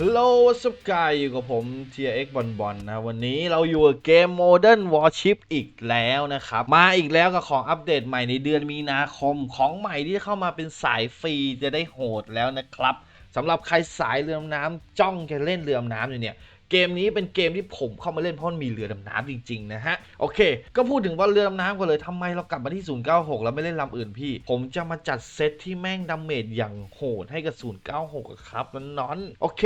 ฮัลโหลสกายอยู่กับผม TX บอลบอลนะวันนี้เราอยู่กับเกม Modern Warship อีกแล้วนะครับ มาอีกแล้วกับของอัปเดตใหม่ในเดือนมีนาคมของใหม่ที่เข้ามาเป็นสายฟรีจะได้โหดแล้วนะครับสำหรับใครสายเรือดำน้ำจ้องจะเล่นเรือดำน้ำอยู่เนี่ย เกมนี้เป็นเกมที่ผมเข้ามาเล่นเพราะมันมีเรือดำน้ำจริงๆนะฮะโอเค ก็พูดถึงว่าเรือดำน้ำกันเลยทำไมเรากลับมาที่ 096 แล้วไม่เล่นลำอื่นพี่ ผมจะมาจัดเซตที่แม่งดาเมจอย่างโหดให้กับ 096 ครับน้อนๆโอเค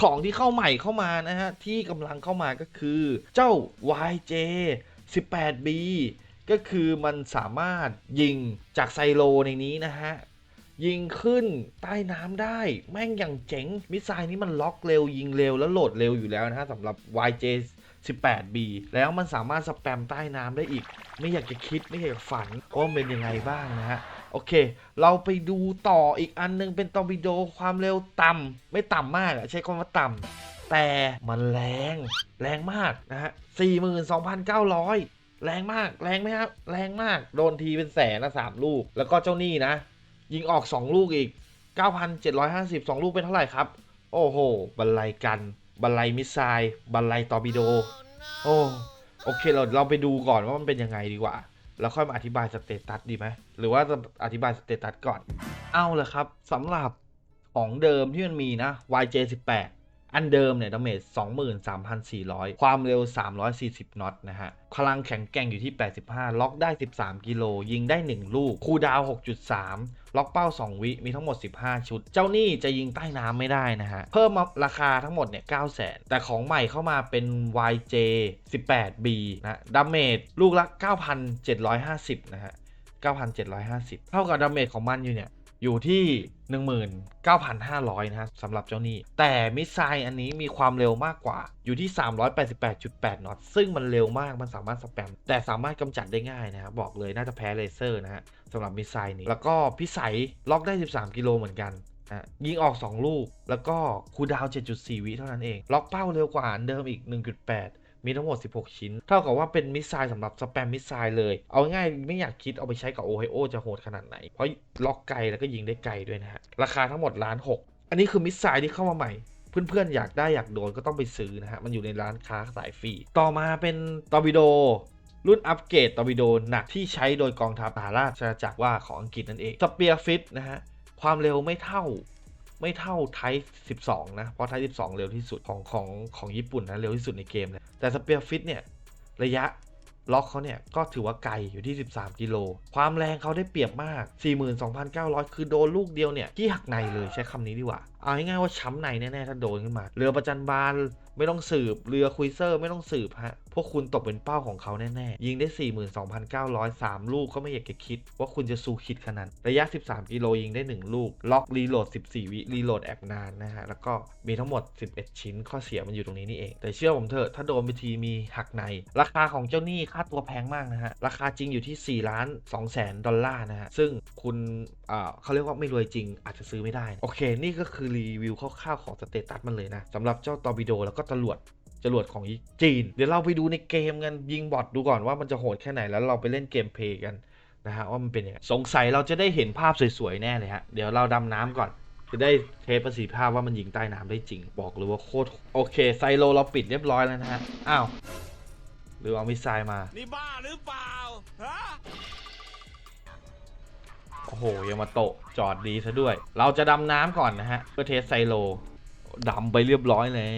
ของที่เข้าใหม่เข้ามานะฮะที่กำลังเข้ามาก็คือ เจ้า YJ 18B ก็คือมันสามารถยิงจากไซโลในนี้นะฮะ ยิงขึ้นใต้น้ำได้ แม่งอย่างเจ๋ง มิสไซล์นี้มันล็อกเร็ว ยิงเร็วแล้วโหลดเร็วอยู่แล้วนะฮะสำหรับ YJ 18B แล้วมันสามารถสแปมใต้น้ำได้อีก ไม่อยากจะคิดไม่อยากจะฝันว่ามันเป็นยังไงบ้างนะฮะ โอเค เราไปดูต่ออีกอันหนึงเป็นตอร์ปิโดความเร็วต่ำไม่ต่ำมากอะใช้คำว่าต่ำแต่มันแรงแรงมากนะฮะ 42,900 แรงมากแรงไหมครับแรงมาก โดนทีเป็นแสนนะสามลูก แล้วก็เจ้าหนี้นะ ยิงออก 2 ลูกอีก 9,750 2 ลูกเป็นเท่าไหร่ครับ โอ้โห บันไลกัน บันไลมิสไซล์ บันไลตอร์ปิโด โอ้โอเคเราเราไปดูก่อนว่ามันเป็นยังไงดีกว่า แล้วค่อยมาอธิบายสเตตัสดีไหม หรือว่าจะอธิบายสเตตัสก่อน เอาเลยครับสำหรับของเดิมที่มันมีนะ YJ18 อันเดิมเนี่ยดาเมจ23,400 ความเร็ว 340น็อตนะฮะ พลังแข็งแกร่งอยู่ที่ 85 ล็อกได้ 13 กิโล ยิงได้ 1 ลูก คูดาว 6.3 ล็อกเป้า 2 วิ มีทั้งหมด 15 ชุด เจ้านี่จะยิงใต้น้ำไม่ได้นะฮะ เพิ่มมาราคาทั้งหมดเนี่ย900,000 แต่ของใหม่เข้ามาเป็น YJ 18B นะดาเมจลูกละ 9,750 นะฮะ 9,750 เท่ากับดาเมจของมันอยู่เนี่ย อยู่ที่ 19,500 นะฮะสำหรับเจ้านี่แต่มิสไซล์อันนี้มีความเร็วมากกว่าอยู่ที่ 388.8 นอตซึ่งมันเร็วมากมันสามารถสแปม แต่สามารถกำจัดได้ง่ายนะครับบอกเลยน่าจะแพ้เลเซอร์นะฮะสำหรับมิสไซล์นี้ แล้วก็พิสัยล็อกได้ 13 กิโลเหมือนกันนะยิงออก 2 ลูก แล้วก็คูดาว 7.4 วิเท่านั้นเอง ล็อกเป้าเร็วกว่าอันเดิมอีก 1.8 มีทั้งหมด 16 ชิ้น เท่ากับว่าเป็นมิสไซล์สำหรับสแปมมิสไซล์เลย เอาง่ายไม่อยากคิดเอาไปใช้กับโอไฮโอจะโหดขนาดไหน เพราะล็อกไกลแล้วก็ยิงได้ไกลด้วยนะฮะ ราคาทั้งหมดล้านหกอันนี้คือมิสไซล์ที่เข้ามาใหม่เพื่อนๆอยากได้อยากโดนก็ต้องไปซื้อนะฮะ มันอยู่ในร้านค้าสายฟรี ต่อมาเป็นตอร์ปิโดรุ่นอัปเกรดตอร์ปิโดหนักที่ใช้โดยกองทัพสหราชอาณาจักรว่าของอังกฤษนั่นเองสเปียร์ฟิตนะฮะ ความเร็วไม่เท่า ไม่เท่าไทป์12 นะ เพราะไทป์12 เร็วที่สุดของของของญี่ปุ่นนะเร็วที่สุดในเกมเลยแต่สเปียร์ฟิตเนี่ย ระยะล็อกเขาเนี่ย ก็ถือว่าไกลอยู่ที่ 13 กิโล ความแรงเขาได้เปรียบมาก 42,900 คือโดนลูกเดียวเนี่ยที่หักในเลยใช้คำนี้ดีกว่า เอาง่ายๆว่าช้ำในแน่ๆถ้าโดนขึ้นมา เรือประจันบานไม่ต้องสืบ เรือคุยเซอร์ไม่ต้องสืบฮะ พวกคุณตกเป็นเป้าของเขาแน่ๆ ยิงได้ 42,903 ลูกก็ไม่อยากจะคิด ว่าคุณจะสู้คิดขนาดนั้นระยะ 13 กิโลยิงได้ 1 ลูก ล็อกรีโหลด 14 วิรีโหลดแอบนานนะฮะ แล้วก็มีทั้งหมด 11 ชิ้นข้อเสียมันอยู่ตรงนี้นี่เอง แต่เชื่อผมเถอะถ้าโดนไปทีมีหักใน ราคาของเจ้าหนี้ค่าตัวแพงมากนะฮะ ราคาจริงอยู่ที่4ล้าน2แสนดอลลาร์นะฮะ ซึ่งคุณเขาเรียกว่าไม่รวยจริงอาจจะซื้อไม่ได้ โอเค นี่ก็คือรีวิวคร่าวๆของสเตตัสมันเลยนะสำหรับเจ้าตอร์ปิโดแล้วก็ตำรวจ จรวดของจีน เดี๋ยวเราไปดูในเกมกันยิงบอทดูก่อนว่ามันจะโหดแค่ไหนแล้วเราไปเล่นเกมเพลย์กันนะฮะว่ามันเป็นยังไงสงสัยเราจะได้เห็นภาพสวยๆแน่เลยฮะเดี๋ยวเราดำน้ำก่อนจะได้เทสประสิทธิภาพว่ามันยิงใต้น้ำได้จริง บอกเลยว่าโคตรโอเคไซโลเราปิดเรียบร้อยแล้วนะฮะอ้าวหรือเอามิสไซล์มานี่บ้าหรือเปล่าฮะโอ้โหยามาโตะจอดดีซะด้วย เราจะดำน้ำก่อนนะฮะเพื่อเทสไซโล ดำไปเรียบร้อยแล้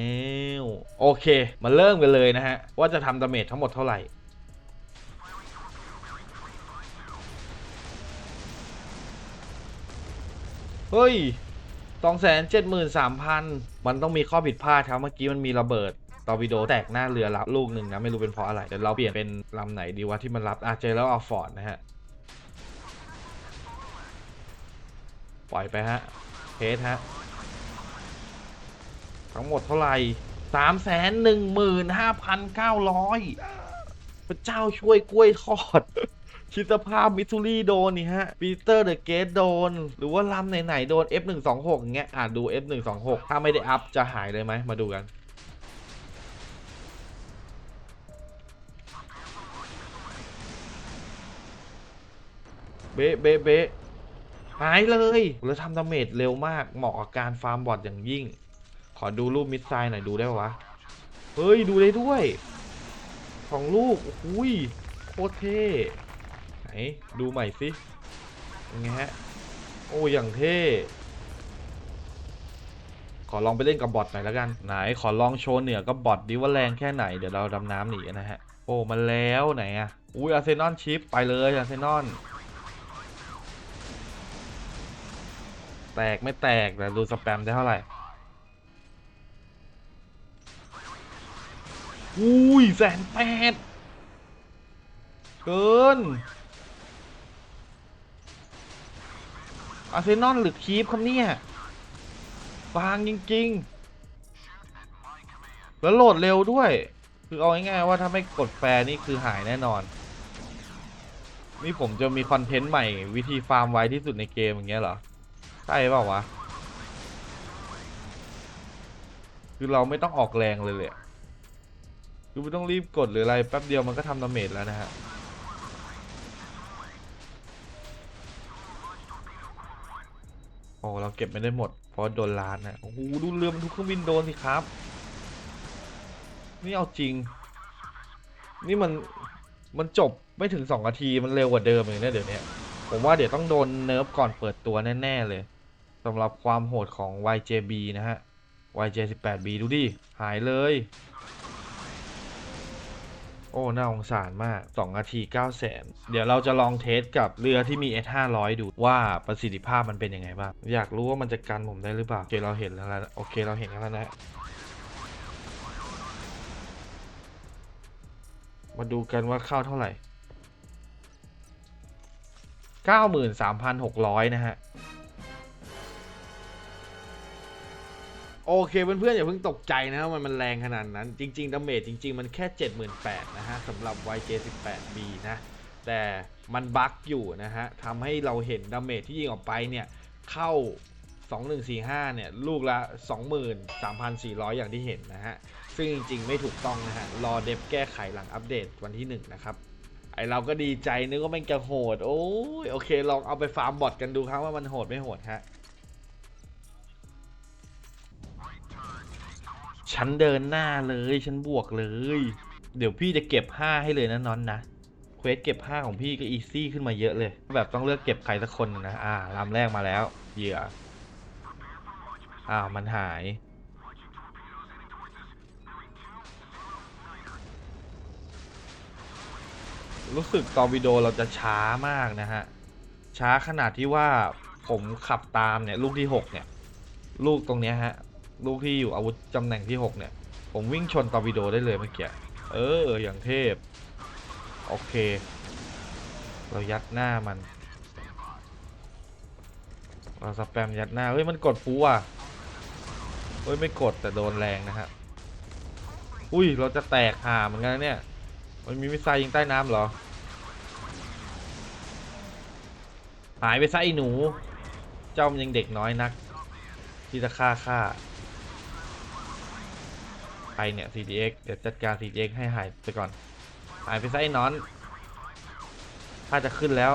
ว โอเค มาเริ่มกันเลยนะฮะ ว่าจะทำดาเมจทั้งหมดเท่าไหร่เฮ้ยสองแสนเจ็ดหมื่นสามพันมันต้องมีข้อผิดพลาดครับ เมื่อกี้มันมีระเบิดตอร์ปิโดแตกหน้าเรือรับลูกหนึ่งนะ ไม่รู้เป็นเพราะอะไร เดี๋ยวเราเปลี่ยนเป็นลำไหนดีวะที่มันรับอะเจแล้วเอาฟอร์ดนะฮะ ปล่อยไปฮะเทสฮะ ทั้งหมดเท่าไหร่สามแสนหนึ่งหมื่นห้าพันเก้าร้อยพระเจ้าช่วยกล้วยทอดคิดสภาพมิสซูรี่โดนนี่ฮะปีเตอร์เดอะเกตโดน หรือว่าลำไหนๆโดน F126 เงี้ยอ่าดู F126 ถ้าไม่ได้อัพจะหายเลยไหมมาดูกัน เบะเบะเบะหายเลย แล้วทำดาเมจเร็วมากเหมาะกับการฟาร์มบอทอย่างยิ่ง ขอดูรูปมิสไซล์หน่อยดูได้ปะวะ เฮ้ย ดูได้ด้วยสองลูกอุ้ยโคตรเท่ไหนดูใหม่สิยังไงฮะ โอ้อย่างเท่ ขอลองไปเล่นกับบอทหน่อยแล้วกัน ไหนขอลองโชว์เหนือกับบอทดิว่าแรงแค่ไหน เดี๋ยวเราดำน้ำหนีนะฮะ โอ้มันแล้วไหนอะอุ้ยอาร์เซนอลชิปไปเลยอาร์เซนอลแตกไม่แตกแต่ดูสแปมได้เท่าไหร่ อุ้ยแสนแปดเกิน อาร์เซนอลหรือคีฟครับเนี่ยบางจริง ๆ แล้วโหลดเร็วด้วย คือเอาง่ายๆว่าถ้าไม่กดแฟร์นี่คือหายแน่นอน นี่ผมจะมีคอนเทนต์ใหม่วิธีฟาร์มไวที่สุดในเกมอย่างเงี้ยเหรอ ใช่เปล่าวะ คือเราไม่ต้องออกแรงเลยเลย คือไม่ต้องรีบกดหรืออะไรแป๊บเดียวมันก็ทำดาเมจแล้วนะฮะโอ้เราเก็บไม่ได้หมดเพราะโดนล้านนะโอ้โหดูเรือมันทุกเครื่องบินโดนสิครับ นี่เอาจริง นี่มันมันจบไม่ถึงสองนาทีมันเร็วกว่าเดิมเลยนะเดี๋ยวนี้ผมว่าเดี๋ยวต้องโดนเนิร์ฟก่อนเปิดตัวแน่ ๆ เลยสำหรับความโหดของ YJB นะฮะ YJ18B ดูดิ หายเลย อ้น่าสงสารมาก 2 นาที9 0 0 0 0 0 เดี๋ยวเราจะลองเทสกับเรือที่มี S500 ดูว่าประสิทธิภาพมันเป็นยังไงบ้าง อยากรู้ว่ามันจะกันผมได้หรือเปล่า โอเคเราเห็นแล้วนะโอเคเราเห็นแล้วนะมาดูกันว่าเข้าเท่าไหร่ 93,600 นะฮะ โอเคเพื่อนๆอย่าเพิ่งตกใจนะครับมันมันแรงขนาดนั้น จริงๆดาเมจจริง ๆ มันแค่ 78,000นะฮะสำหรับ YJ18B นะ แต่มันบั๊กอยู่นะฮะทำให้เราเห็นดาเมจที่ยิงออกไปเนี่ยเข้า 2145 เนี่ย ลูกละ 23,400 อย่างที่เห็นนะฮะ ซึ่งจริงๆ ไม่ถูกต้องนะฮะ รอเดฟแก้ไขหลังอัปเดตวันที่ 1 นะครับ ไอเราก็ดีใจนึกว่ามันจะโหด โอ้ย โอเค ลองเอาไปฟาร์มบอทกันดูครับว่ามันโหดไม่โหดฮะ ฉันเดินหน้าเลย ฉันบวกเลย เดี๋ยวพี่จะเก็บ5ให้เลยนะน้อนนะเควสเก็บ5ของพี่ก็อีซี่ขึ้นมาเยอะเลย แบบต้องเลือกเก็บใครสักคนนะ อ่าลำแรกมาแล้ว เหยื่ออ้าวมันหาย รู้สึกตอร์ปิโดเราจะช้ามากนะฮะ ช้าขนาดที่ว่าผมขับตามเนี่ย ลูกที่ 6 เนี่ย ลูกตรงเนี้ยฮะ ลูกที่อยู่อาวุธตำแหน่งที่ 6 เนี่ย ผมวิ่งชนตอร์ปิโดได้เลยเมื่อกี้ เออ อย่างเทพ โอเค เรายัดหน้ามัน เราสแปมยัดหน้า เฮ้ย มันกดฟูอะ เฮ้ย ไม่กดแต่โดนแรงนะฮะ อุ้ย เราจะแตกห่าเหมือนกันเนี่ย มันมีมิสไซล์ยิงใต้น้ำเหรอ หายไปซะไอ้หนู เจ้ามันยังเด็กน้อยนัก ที่จะฆ่าฆ่า ใครเนี่ย CDX เดี๋ยวจัดการ CDX ให้หายไปก่อน หายไปซะไอ้นอน ถ้าจะขึ้นแล้ว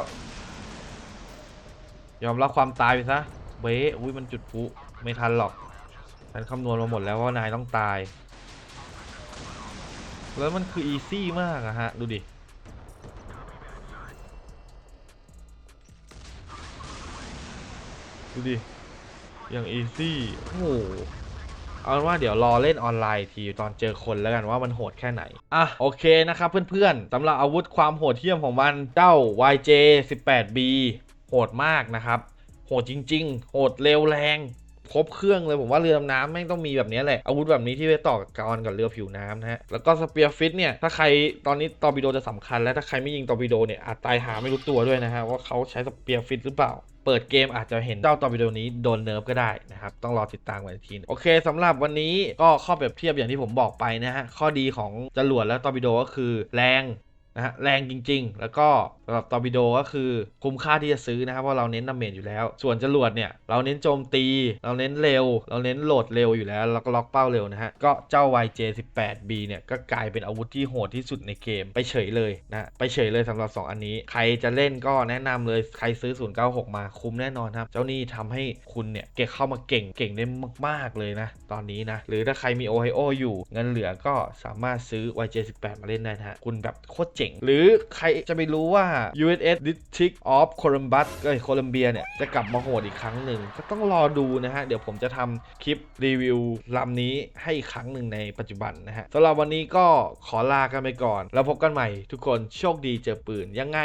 ยอมรับความตายไปซะ เบ้อุ้ยมันจุดพุไม่ทันหรอก ฉันคำนวณมาหมดแล้วว่านายต้องตาย แล้วมันคืออีซี่มากอะฮะ ดูดิดูดิ อย่างอีซี่ โอ้โห เอาเป็นว่าเดี๋ยวรอเล่นออนไลน์ทีตอนเจอคนแล้วกันว่ามันโหดแค่ไหน อะโอเคนะครับเพื่อนๆสำหรับอาวุธความโหดเหี้ยมของมันเจ้า YJ 18B โหดมากนะครับ โหดจริง ๆ โหดเร็วแรง ครบเครื่องเลยผมว่าเรือดำน้ำแม่งต้องมีแบบนี้แหละอาวุธแบบนี้ที่ไปต่อกับกรกับเรือผิวน้ำนะฮะแล้วก็สเปียร์ฟิตเนี่ยถ้าใครตอนนี้ตอร์ปิโดจะสำคัญ แล้วถ้าใครไม่ยิงตอร์ปิโดเนี่ยอาจตายหาไม่รู้ตัวด้วยนะฮะว่าเขาใช้สเปียร์ฟิตหรือเปล่าเปิดเกมอาจจะเห็นเจ้าตอร์ปิโดนี้โดนเนิร์ฟก็ได้นะครับ ต้องรอติดตามกันทีนโอเคสำหรับวันนี้ก็ข้อเปรียบเทียบอย่างที่ผมบอกไปนะฮะข้อดีของจรวดและตอร์ปิโดก็คือแรง นะฮะแรงจริง ๆ แล้วก็สำหรับตอร์ปิโดก็คือคุ้มค่าที่จะซื้อนะครับเพราะเราเน้นดาเมจอยู่แล้ว ส่วนจรวดเนี่ยเราเน้นโจมตี เราเน้นเร็ว เราเน้นโหลดเร็วอยู่แล้วแล้วก็ล็อกเป้าเร็วนะฮะก็เจ้า YJ18B เนี่ยก็กลายเป็นอาวุธที่โหดที่สุดในเกมไปเฉยเลยนะไปเฉยเลยสำหรับ 2 อันนี้ ใครจะเล่นก็แนะนำเลยใครซื้อ 096 มาคุ้มแน่นอนครับ เจ้านี่ทำให้คุณเนี่ยเก็บเข้ามาเก่งเก่งได้มาก ๆเลยนะตอนนี้นะหรือถ้าใครมี Ohio ออยู่เงินเหลือก็สามารถซื้อ YJ18 มาเล่นได้นะฮะคุณแบบโคตรเจ๋ง หรือใครจะไปรู้ว่า USS District of Columbus เอ้ยโคลัมเบียเนี่ย จะกลับมาโหดอีกครั้งหนึ่ง ก็ต้องรอดูนะฮะ เดี๋ยวผมจะทำคลิปรีวิวลำนี้ให้อีกครั้งหนึ่งในปัจจุบันนะฮะสำหรับวันนี้ก็ขอลากันไปก่อน แล้วพบกันใหม่ทุกคนโชคดีเจอปืน ยังไง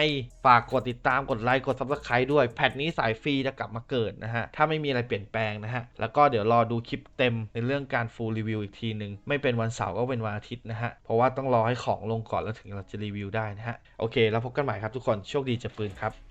ฝากกดติดตามกดไลค์กด Subscribe ด้วยแพทนี้สายฟรีจะกลับมาเกิดนะฮะถ้าไม่มีอะไรเปลี่ยนแปลงนะฮะแล้วก็เดี๋ยวรอดูคลิปเต็มในเรื่องการฟูลรีวิวอีกทีหนึ่งไม่เป็นวันเสาร์ก็เป็นวันอาทิตย์นะฮะเพราะว่าต้องรอให้ของลงก่อนแล้วถึงเราจะรีวิวได้นะฮะ โอเค แล้วพบกันใหม่ครับทุกคน โชคดีเจอปืนครับ